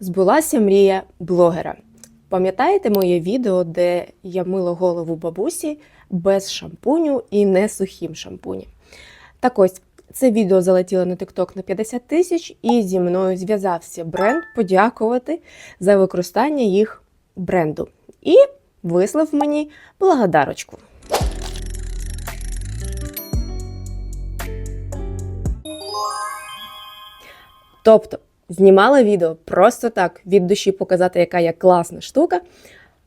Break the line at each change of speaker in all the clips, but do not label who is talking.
Збулася мрія блогера. Пам'ятаєте моє відео, де я мила голову бабусі без шампуню і не сухим шампунем? Так ось, це відео залетіло на TikTok на 50 тисяч, і зі мною зв'язався бренд подякувати за використання їх бренду. І вислав мені благодарочку. Тобто, знімала відео просто так від душі показати, яка я класна штука,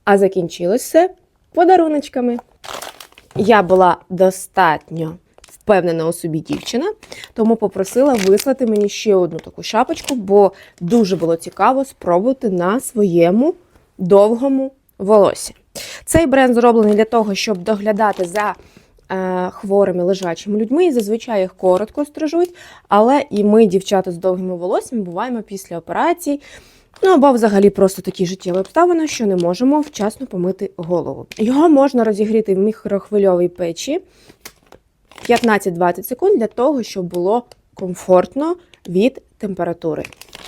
а закінчилось все подаруночками. Я була достатньо впевнена у собі дівчина, тому попросила вислати мені ще одну таку шапочку, бо дуже було цікаво спробувати на своєму довгому волосі. Цей бренд зроблений для того, щоб доглядати за хворими лежачими людьми, і зазвичай їх коротко стрижуть, але і ми, дівчата з довгими волоссями, буваємо після операцій. Ну або взагалі просто такі життєві обставини, що не можемо вчасно помити голову. Його можна розігріти в мікрохвильовій печі 15-20 секунд для того, щоб було комфортно від температури.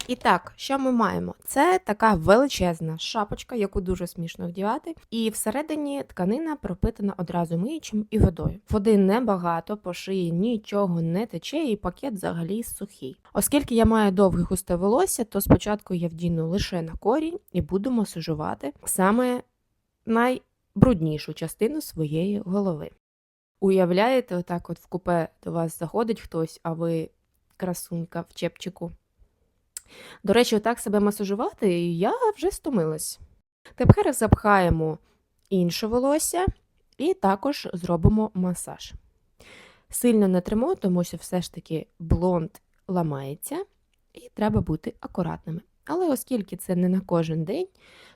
І так, що ми маємо? Це така величезна шапочка, яку дуже смішно вдівати, і всередині тканина пропитана одразу миючим і водою. Води небагато, по шиї нічого не тече, і пакет взагалі сухий. Оскільки я маю довге густе волосся, то спочатку я вдіну лише на корінь і буду масажувати саме найбруднішу частину своєї голови. Уявляєте, отак от в купе до вас заходить хтось, а ви красунька в чепчику. До речі, отак себе масажувати я вже стомилась. Тепер запхаємо інше волосся і також зробимо масаж. Сильно не тримо, тому що все ж таки блонд ламається і треба бути акуратними. Але оскільки це не на кожен день,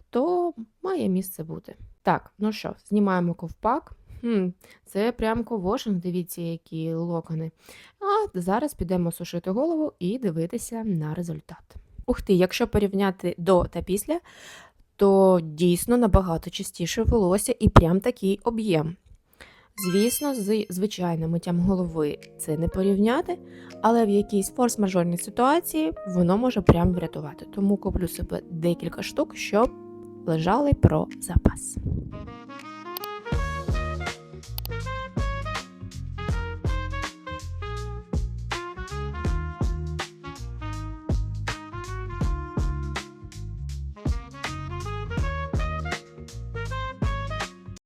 то має місце бути. Так, ну що, знімаємо ковпак. Хм, це прям ковошин, дивіться, які локони. А зараз підемо сушити голову і дивитися на результат. Ух ти, якщо порівняти до та після, то дійсно набагато чистіше волосся і прям такий об'єм. Звісно, з звичайним миттям голови це не порівняти, але в якійсь форс-мажорній ситуації воно може прям врятувати. Тому куплю себе декілька штук, щоб лежали про запас.